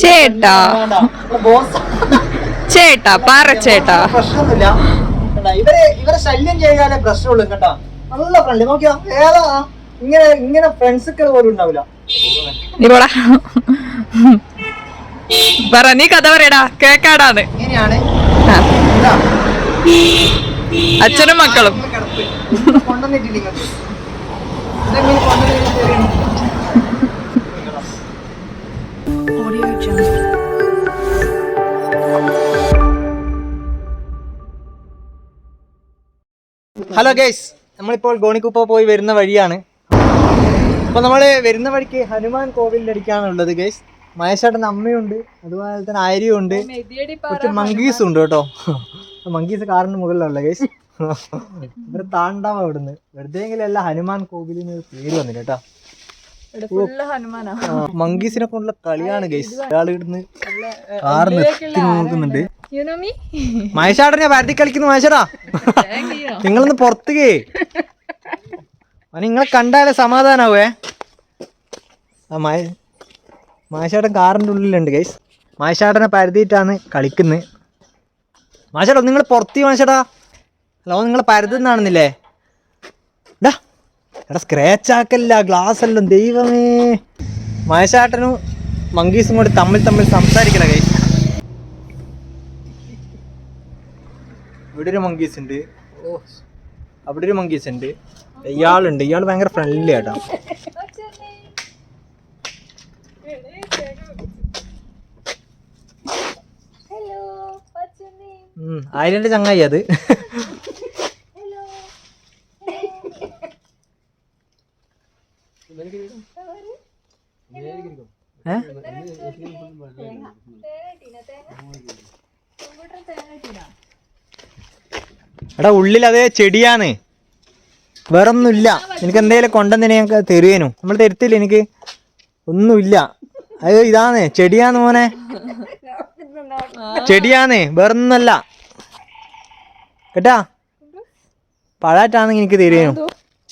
ചേട്ടാ. ചേട്ടാ പറ ചേട്ടാ. പ്രശ്നമൊന്നുമില്ല. ഇവരെ ഇവരെ ശല്യം ചെയ്യാനേ പ്രശ്നമുള്ളൂ കേട്ടാ. നല്ല ഫ്രണ്ട് നോക്കിയാ? ഏതാ? ഇങ്ങനെ ഇങ്ങനെ ഫ്രണ്ട്സ് ഒക്കെ പോലും ഉണ്ടാവില്ല. പറ നീ കഥ പറയടാ. കേക്കാടാന്ന്. അച്ഛനും മക്കളും. കൊണ്ടുവന്നിട്ടില്ല ഹലോ ഗൈസ് നമ്മളിപ്പോൾ ഗോണിക്കുപ്പ പോയി വരുന്ന വഴിയാണ്. അപ്പോൾ നമ്മൾ വരുന്ന വഴിക്ക് ഹനുമാൻ കോവിലിന്റെ അടുക്കാണ് ഉള്ളത് ഗൈസ് മഹേഷേട്ടന്റെ അമ്മയുണ്ട് അതുപോലെ തന്നെ ആര്യയും ഉണ്ട്. കുറച്ച് മങ്കീസും ഉണ്ട് കേട്ടോ. മങ്കീസ് കാറിന് മുകളിലുള്ള ഗൈസ് ഇവരെ താണ്ടാവ അവിടുന്ന്. വെറുതെ അല്ല ഹനുമാൻ കോവിലിന് പേര് വന്നില്ല കേട്ടോ. മങ്കീസിനെ കൊണ്ടുള്ള കളിയാണ് ഗൈസ് ഒരാൾ ഇവിടുന്ന് കാറിന് നോക്കുന്നുണ്ട്. യു നോ മീ മഹേഷാടനെ പരത്തി കളിക്കുന്നു മഹേഷടാ നിങ്ങളൊന്ന് പുറത്തുകേ നിങ്ങളെ കണ്ടാലേ സമാധാനാവേ. ആ മഹേ മഹേഷാടൻ കാറിന്റെ ഉള്ളിലുണ്ട് ഗൈസ് മഹേഷാടനെ പരതിയിട്ടാണ് കളിക്കുന്നത് മാഷേടാ നിങ്ങൾ പുറത്തി മാഷേടാ ഹലോ നിങ്ങൾ പരതുന്നാണെന്നില്ലേ? ഡാ എടാ സ്ക്രാച്ച് ആക്കല്ല ഗ്ലാസ് എല്ലാം ദൈവമേ. മഹേഷാട്ടനും മങ്കീസും കൂടി തമ്മിൽ തമ്മിൽ സംസാരിക്കണ ഗൈസ് ഇവിടെ ഒരു മങ്കീസ് ഉണ്ട്. ഓ. അവിടെ ഒരു മങ്കീസ് ഉണ്ട്. ഇയാളുണ്ട്. ഇയാൾ ഭയങ്കര ഫ്രണ്ട്ലി ആട്ടോ. ഉം, ആയിരന്റെ ചങ്ങായി അത് ഏ? എടാ ഉള്ളിൽ അതേ ചെടിയാണ്. വേറൊന്നുമില്ല. എനിക്ക് എന്തെങ്കിലും കൊണ്ടെന്നെ ഞങ്ങൾക്ക് തരുവേനു? നമ്മൾ തരുത്തില്ല എനിക്ക്. ഒന്നുമില്ല. അയ്യോ ഇതാണ്. ചെടിയാന്ന് മോനെ. ചെടിയാന്ന് വേറൊന്നല്ല. കേട്ടാ? പഴായിട്ടാണെങ്കിൽ എനിക്ക് തരുവേനു.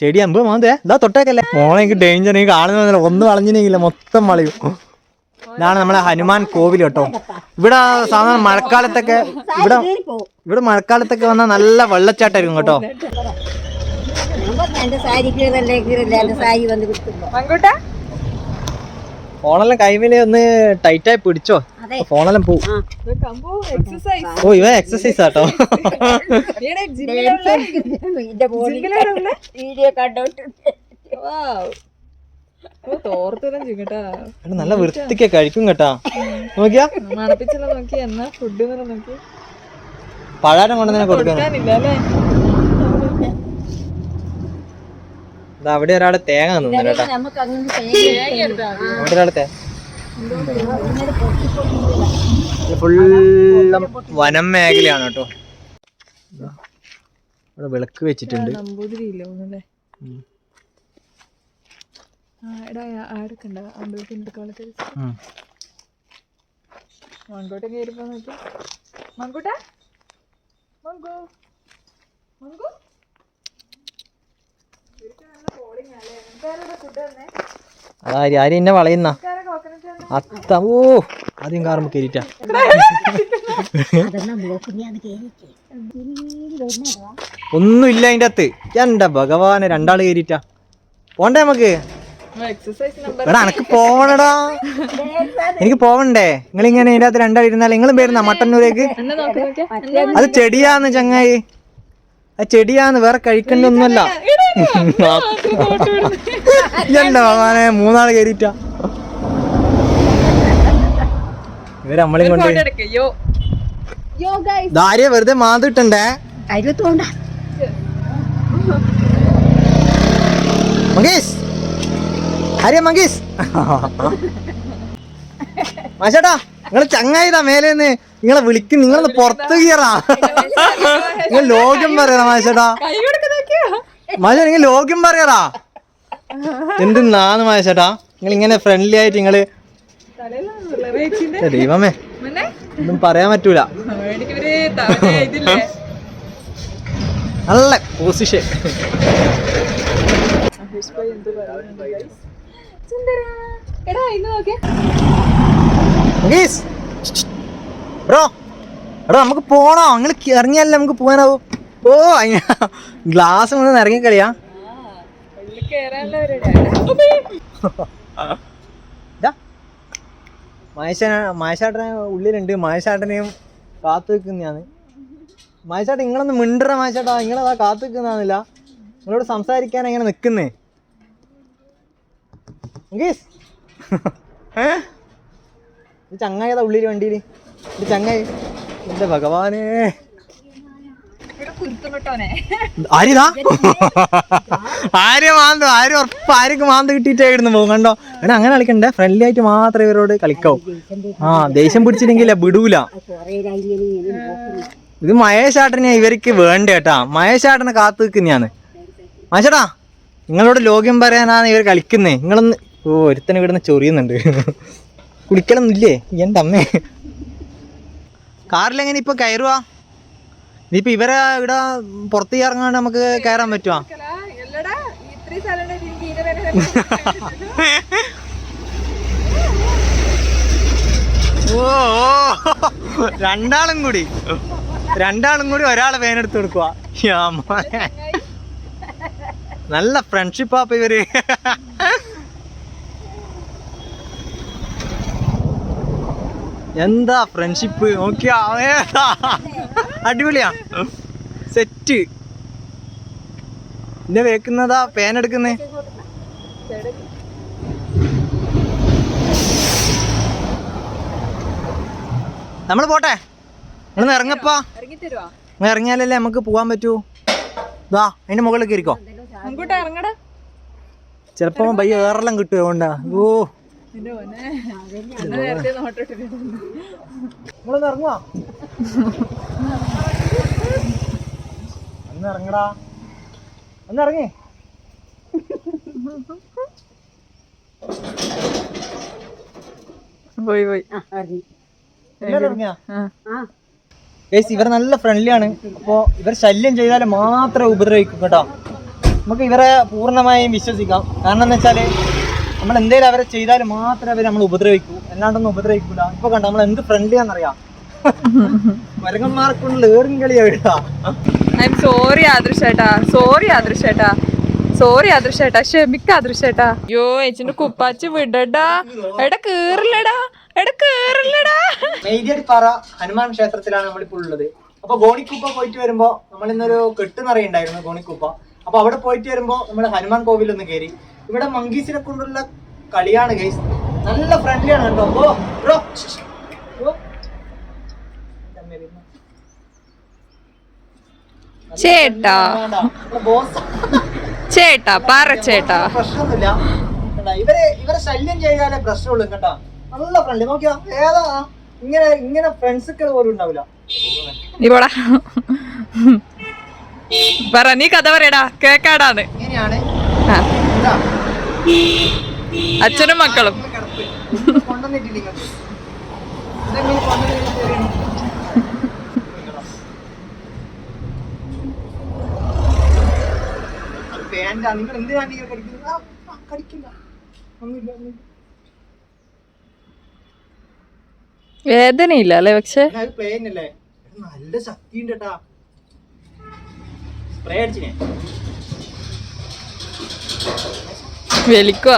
ചെടി അമ്പ് മോന്തേ ഇതാ തൊട്ടേക്കല്ലേ. മോളെ എനിക്ക് ഡേഞ്ചർ എനിക്ക് കാണുന്നില്ല ഒന്ന് വളഞ്ഞിനെങ്കില്ല മൊത്തം വളയും. ഇതാണ് നമ്മളെ ഹനുമാൻ കോവിൽ കേട്ടോ. ഇവിടെ സാധാരണ മഴക്കാലത്തൊക്കെ ഇവിടെ ഇവിടെ മഴക്കാലത്തൊക്കെ വന്നാൽ നല്ല വെള്ളച്ചാട്ടായിരിക്കും കേട്ടോ. എന്റെ സാരി കീറല്ലേ കീറല്ലേ എന്റെ സാരി വന്ന് കിട്ടുമ്പോ മങ്കൂട്ടാ? ഫോണെല്ലാം കൈമേലെ ഒന്ന് ടൈറ്റായി പിടിച്ചോ. അതെ. ഫോണെല്ലാം പോവും ഓ ഇവ എക്സസൈസ് ആട്ടോ. വീഡിയോ എടാ, നല്ല വൃത്തിക്ക് കഴിക്കും കേട്ടാ. നോക്കിയാ? മണപ്പിച്ചെല്ലാം നോക്കി എന്നാ ഫുഡ് നോക്കി. പഴാരം കൊണ്ടുതന്നെ കൊടുക്കാൻ അവിടെ ഒരാളെ തേങ്ങ നിന്നു കേട്ടാ. അവിടെ ഒരാൾ തേ ഫുള്ളും വനം മേഖലയാണ് കേട്ടോ. ഇവിടെ വിളക്ക് വെച്ചിട്ടുണ്ട്. നമ്പൂതിരി ഇല്ല ഒന്നല്ലേ എടാ അമ്പലത്തിന്റെ കാലത്ത് ഉം. മങ്കോട്ടം കയറിപ്പോ നോക്കി. മങ്കൂട്ട മങ്കു മങ്കു അതാര് ആര് എന്നെ വളയുന്ന? അത്ത ഓ ആദ്യം കാറുമ്പോ കയറിട്ടാ ഒന്നുമില്ല അതിന്റെ അകത്ത്. എന്റെ ഭഗവാന് രണ്ടാൾ കയറിട്ടാ പോണ്ടേ നമുക്ക്? എടാ എനക്ക് പോവണടാ. എനിക്ക് പോവണ്ടേ? നിങ്ങൾ ഇങ്ങനെ ഇതിന്റെ അകത്ത് രണ്ടാൾ ഇരുന്നാൽ നിങ്ങളും വരുന്ന മട്ടന്നൂരേക്ക്? അത് ചെടിയാന്ന് ചങ്ങായി. അത് ചെടിയാന്ന് വേറെ കഴിക്കണ്ടൊന്നുമല്ല. എന്റെ ഭഗവാനെ മൂന്നാൾ കയറിട്ടാ ഇവർ നമ്മളും കൊണ്ട്. യോ. ദാര്യ വെറുതെ മാതിട്ടണ്ടേ അരുത്തോണ്ട മങ്കേഷ്. ആര്യ മങ്കീസ്. മാഷേട്ടാ നിങ്ങൾ ചങ്ങായിതാ മേലെ നിന്ന് നിങ്ങളെ വിളിക്കും നിങ്ങളൊന്ന് പുറത്ത് കീറാ. നിങ്ങൾ ലോകം പറയണ മാഷേട്ടാ. മാഷ നിങ്ങൾ ലോകം പറയറാ എന്തെന്നാന്ന് മാഷേട്ടാ? നിങ്ങൾ ഇങ്ങനെ ഫ്രണ്ട്ലി ആയിട്ട് നിങ്ങൾ ദൈവമേ. ഒന്നും പറയാൻ പറ്റൂല. നല്ല പൊസിഷൻ എടാ ബ്രോ എടാ നമുക്ക് പോണോ? നിങ്ങൾ ഇറങ്ങിയല്ലേ നമുക്ക് പോകാനാവോ? ഓ ഗ്ലാസ് ഒന്ന് ഇറങ്ങി കളിയാ. മഹേശാട്ടനെ ഉള്ളിലുണ്ട്. മഹേശാട്ടനെയും കാത്തു നിൽക്കുന്നതാണ്. മഹേശാട്ടൻ നിങ്ങളൊന്ന് മിണ്ടറ മഹേശാട്ടാ നിങ്ങളതാ കാത്തു നിൽക്കുന്നതാണില്ല നിങ്ങളോട് സംസാരിക്കാൻ എങ്ങനെ നിൽക്കുന്നേ. ഏ? ഇത് ചങ്ങായതാ ഉള്ളിൽ വണ്ടിയിൽ ഇത് ചങ്ങായി. എന്റെ ഭഗവാനേ. ആര്യതാ ആര്യ മാന്ത്? ആര് ഉറപ്പ്? ആര്യക്ക് മാന്ത് കിട്ടിയിട്ടായിരുന്നു പോകും? കണ്ടോ? എടാ അങ്ങനെ കളിക്കണ്ടേ? ഫ്രണ്ട്ലി ആയിട്ട് മാത്രമേ ഇവരോട് കളിക്കാവൂ. ആ ദേഷ്യം പിടിച്ചില്ലെങ്കിലേ വിടൂല. ഇത് മഹേഷാട്ടനെ ഇവർക്ക് വേണ്ട കേട്ടാ. മഹേഷാട്ടനെ കാത്തു നിൽക്കുന്നതാണ്. മഹേഷേട്ടാ നിങ്ങളോട് ലോഗ്യം പറയാനാണ് ഇവർ കളിക്കുന്നേ. നിങ്ങളൊന്ന് ഓ ഒരുത്തനെ ഇവിടുന്ന് ചൊറിയുന്നുണ്ട്. കുളിക്കലൊന്നും ഇല്ലേ എന്റെ അമ്മേ. കാറിലെങ്ങനെ ഇപ്പൊ കയറുവാ? ഇനിയിപ്പോ ഇവരെ ഇവിടെ പുറത്ത് ഇറങ്ങാണ്ട് നമുക്ക് കയറാൻ വരെ ഓ. രണ്ടാളും കൂടി. രണ്ടാളും കൂടി ഒരാളെ വേനെടുത്ത് കൊടുക്കുക നല്ല ഫ്രണ്ട്ഷിപ്പാ ഇവർ. എന്താ ഫ്രണ്ട്ഷിപ്പ് നോക്കിയാ? അടിപൊളിയാ. സെറ്റ് എന്നെ വേക്കുന്നതാ പേനെടുക്കുന്നേ നമ്മൾ പോട്ടെ. നിങ്ങൾ ഇറങ്ങപ്പാ. നിങ്ങൾ ഇറങ്ങിയാലല്ലേ നമുക്ക് പോകാൻ പറ്റൂ. ഇതാ അതിന്റെ മുകളിൽ കയറിക്കോ. ചിലപ്പോ ബയ്യ ഏറെല്ലാം കിട്ടുമോ അതുകൊണ്ടാ. ഓ. ഇറങ്ങുവാ? ഒന്ന് ഇറങ്ങടാ. ഒന്ന് ഇറങ്ങി. പോയി പോയി. ഇവർ നല്ല ഫ്രണ്ട്ലി ആണ്. അപ്പോ ഇവർ ശല്യം ചെയ്താൽ മാത്രമേ ഉപദ്രവിക്കും കേട്ടോ. നമുക്ക് ഇവരെ പൂർണമായും വിശ്വസിക്കാം. കാരണം എന്ന് വെച്ചാൽ നമ്മൾ എന്തെങ്കിലും അവരെ ചെയ്താൽ മാത്രമേ അവർ നമ്മൾ ഉപദ്രവിക്കൂ. അല്ലാണ്ടൊന്നും ഉപദ്രവിക്കൂല. ഇപ്പൊ കണ്ട നമ്മൾ എന്ത് ഫ്രണ്ട്ലി ആണെന്നറിയാം. മരങ്ങന്മാർക്കുള്ള ഏറും കളിയാ എം സോറി ആദൃശേട്ടാ സോറി ആദൃശേട്ടാ സോറി ആദൃശേട്ടാ ക്ഷമിക്ക ആദൃശേട്ടാ അയ്യോ ഏച്ചിന്റെ കുപ്പാച്ച് വിടടാ. എടാ കേറില്ലടാ. എടാ കേറില്ലടാ. മെയ്തിയടിപ്പാറ ഹനുമാൻ ക്ഷേത്രത്തിലാണ് നമ്മളിപ്പോൾ ഉള്ളത്. അപ്പൊ ഗോണിക്കുപ്പ പോയിട്ട് വരുമ്പോ നമ്മൾ ഇന്നൊരു കെട്ടുന്നറിയുണ്ടായിരുന്നു ഗോണിക്കുപ്പ. അപ്പൊ അവിടെ പോയിട്ട് വരുമ്പോ നമ്മൾ ഹനുമാൻ കോവിൽ ഒന്ന് കയറി ഇവിടെ മങ്കീസിനെ കൊണ്ടുള്ള കളിയാണ് ഗൈസ് നല്ല ഫ്രണ്ട്ലി ആണ് കേട്ടോ. ഓ ബ്രോ. ചേട്ടാ. ചേട്ടാ പറ ചേട്ടാ. പ്രശ്നമൊന്നുമില്ല. ഇവരെ ഇവരെ ശല്യം ചെയ്താലേ പ്രശ്നമുള്ളൂ കേട്ടാ. നല്ല ഫ്രണ്ട് നോക്കിയാ? ഏതാ? ഇങ്ങനെ ഇങ്ങനെ ഫ്രണ്ട്സ് ഒക്കെ പോലും ഉണ്ടാവില്ല. പറ നീ കഥ പറയടാ. കേക്കാടാന്ന്. ഇങ്ങനെയാണ്. ആ, അച്ഛനും മക്കളും. നിങ്ങൾ എന്തിനാണ് കടിക്കുന്നത്? കടിക്കില്ല. ഒന്നുമില്ല, ഒന്നുമില്ല. വേദനയില്ല അല്ലേ പക്ഷെ നല്ല ശക്തിയുണ്ട് കേട്ടാ സ്പ്രേ അടിച്ചിനെ വലിക്കുക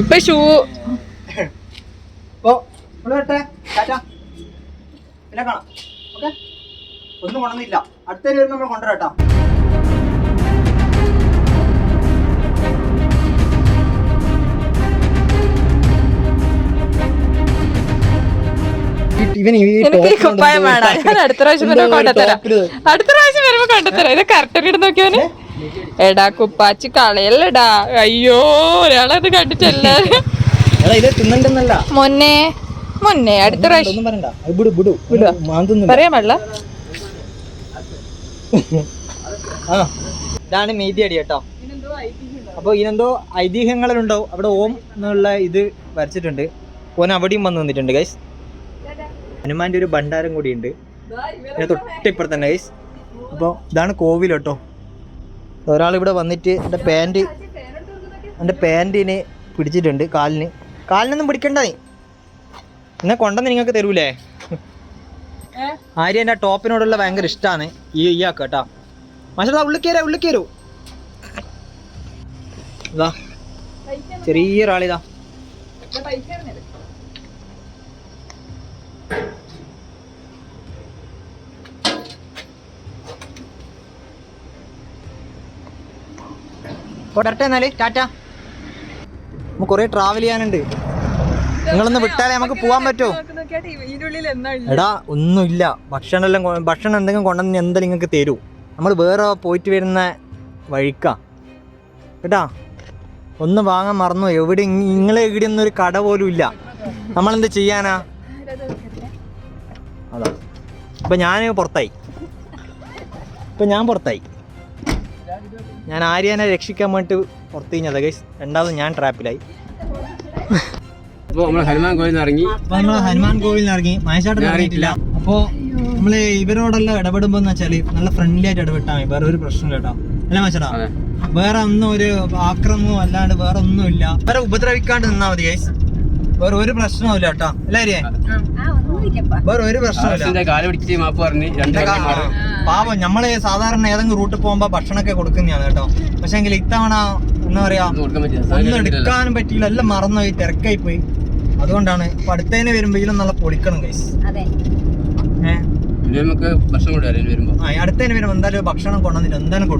ഇപ്പൊ ഷൂ. പിന്നെ കാണാം. ഓക്കെ? ഒന്നും കൊണ്ടുവന്നില്ല. അടുത്ത നമ്മൾ എനിക്ക് കുപ്പായം വേണം. ഞാൻ അടുത്ത പ്രാവശ്യം വരുമ്പോ ൽ അടുത്ത പ്രാവശ്യം വരുമ്പോ കൊണ്ടുതരാം. ഇത് കറക്റ്റ് ഇട്ട് നോക്കിയോന് എടാ കുപ്പാച്ചി കളയല്ലടാ. അയ്യോ ഒരാളത് കണ്ടിട്ടല്ല. മൊന്നേ മൊന്നേ അടുത്ത പ്രാവശ്യം. പറയാൻ പാടില്ല. ഇതാണ് അടി കേട്ടോ. അപ്പോൾ ഇതിനെന്തോ ഐതിഹ്യങ്ങളിലുണ്ടാവും അവിടെ ഓം എന്നുള്ള ഇത് വരച്ചിട്ടുണ്ട്. ഓൻ അവിടെയും വന്ന് നിന്നിട്ടുണ്ട് ഗൈസ് ഹനുമാന്റെ ഒരു ഭണ്ഡാരം കൂടിയുണ്ട്. ഉണ്ട് ഇതിന് തൊട്ടിപ്പുറത്ത് തന്നെ ഗൈസ് അപ്പോൾ ഇതാണ് കോവിൽ കേട്ടോ. ഒരാൾ ഇവിടെ വന്നിട്ട് എന്റെ പാന്റ് എന്റെ പാന്റിന് പിടിച്ചിട്ടുണ്ട് കാലിന്. കാലിനൊന്നും പിടിക്കണ്ട നീ. എന്നെ കൊണ്ടെന്ന് നിങ്ങൾക്ക് തരൂലേ? ആര്യ എന്റെ ടോപ്പിനോടുള്ള ഭയങ്കര ഇഷ്ടമാണ് ഈ ആക്ക കേട്ടാ. മാഷാ ഉള്ളിൽ കയറാ ഉള്ളിൽ കയറൂ ഇതാ ചെറിയൊരാളിതാ. പോട്ടെ എന്നാൽ. ടാറ്റ. നമുക്ക് കുറേ ട്രാവൽ ചെയ്യാനുണ്ട്. നിങ്ങളൊന്ന് വിട്ടാലേ നമുക്ക് പോകാൻ പറ്റുമോ എടാ ഒന്നുമില്ല. ഭക്ഷണം എല്ലാം ഭക്ഷണം എന്തെങ്കിലും കൊണ്ടുവന്ന് എന്തായാലും നിങ്ങൾക്ക് തരൂ. നമ്മൾ വേറെ പോയിട്ട് വരുന്ന വഴിക്കാ. കേട്ടാ? ഒന്ന് വാങ്ങാൻ മറന്നു. എവിടെ നിങ്ങളെ എവിടെ ഒന്നും ഒരു കട പോലും ഇല്ല. നമ്മളെന്ത് ചെയ്യാനാ? അതാ. ഇപ്പൊ ഞാൻ പുറത്തായി. ഇപ്പൊ ഞാൻ പുറത്തായി. ഞാൻ ആര്യനെ രക്ഷിക്കാൻ വേണ്ടിട്ട് പുറത്തു കഴിഞ്ഞതാ ഗൈസ് രണ്ടാമത് ഞാൻ ട്രാപ്പിലായി അപ്പോൾ നമ്മൾ ഹനുമാൻ കോയിൽ ഇറങ്ങി. അപ്പോൾ നമ്മൾ ഹനുമാൻ കോവിലിൽ ഇറങ്ങി. മഹേശാട്ടൻ ഇറങ്ങിയിട്ടില്ല. അപ്പോൾ നമ്മൾ ഇവരോടെല്ലാം ഇടപെടുമ്പോൾ എന്ന് വെച്ചാൽ നല്ല ഫ്രണ്ട്ലി ആയിട്ട് ഇടപെട്ടാൽ മതി. വേറെ ഒരു പ്രശ്നമില്ല കേട്ടോ. അല്ല മച്ചടാ വേറെ ഒന്നും ഒരു ആക്രമവും അല്ലാണ്ട് വേറെ ഒന്നുമില്ല. വേറെ ഉപദ്രവിക്കാണ്ട് നിന്നാ മതി ഗൈസ് വേറെ ഒരു പ്രശ്നവും ഇല്ല കേട്ടോ. അല്ലേ വേറെ ഒരു പ്രശ്നമില്ല ആവശ്യത്തിന്റെ കാൽ പിടിച്ച് മാപ്പ് പറഞ്ഞ് രണ്ട് ഇതൊക്കെ വർഷം മാറും. പാവം നമ്മൾ സാധാരണ ഏതെങ്കിലും റൂട്ടിൽ പോകുമ്പോ ഭക്ഷണമൊക്കെ കൊടുക്കുന്നതാണ് കേട്ടോ. പക്ഷെ എങ്കിൽ ഇത്തവണ എന്താ പറയാ ഒന്നും. എടുക്കാനും പറ്റിയില്ല. എല്ലാം മറന്നുപോയി തിരക്കായി പോയി അതുകൊണ്ടാണ് ഇപ്പൊ അടുത്തതിന് വരുമ്പോഴും നല്ല പൊളിക്കണം കൈസ് അതെ. ഏഹ് ഇനി വരുമ്പോ. എന്തായാലും ഭക്ഷണം കൊണ്ടുവന്നിട്ട് എന്തായാലും കൊടുക്കും.